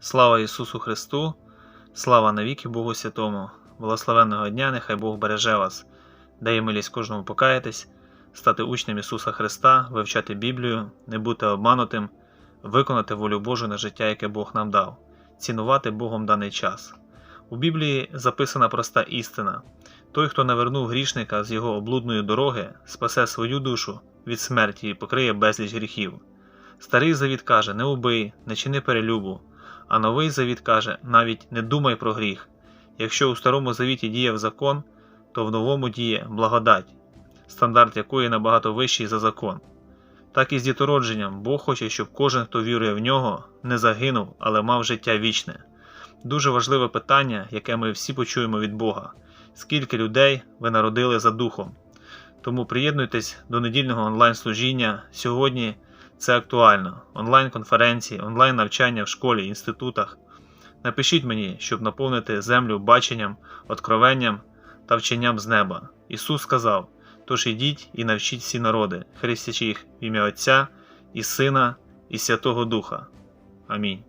Слава Ісусу Христу, слава навіки Богу Святому, благословенного дня, нехай Бог береже вас, дає милість кожному покаятись, стати учнем Ісуса Христа, вивчати Біблію, не бути обманутим, виконати волю Божу на життя, яке Бог нам дав, цінувати Богом даний час. У Біблії записана проста істина: той, хто навернув грішника з його облудної дороги, спасе свою душу від смерті і покриє безліч гріхів. Старий завіт каже: не убий, не чини перелюбу. А новий завіт каже: навіть не думай про гріх. Якщо у старому завіті діяв закон, то в новому діє благодать, стандарт якої набагато вищий за закон. Так і з дітородженням Бог хоче, щоб кожен, хто вірує в нього, не загинув, але мав життя вічне. Дуже важливе питання, яке ми всі почуємо від Бога: скільки людей ви народили за духом? Тому приєднуйтесь до недільного онлайн-служіння сьогодні. Це актуально. Онлайн-конференції, онлайн-навчання в школі, інститутах. Напишіть мені, щоб наповнити землю баченням, откровенням та вченням з неба. Ісус сказав: Тож ідіть і навчіть всі народи, хрестячи їх в ім'я Отця і Сина, і Святого Духа. Амінь.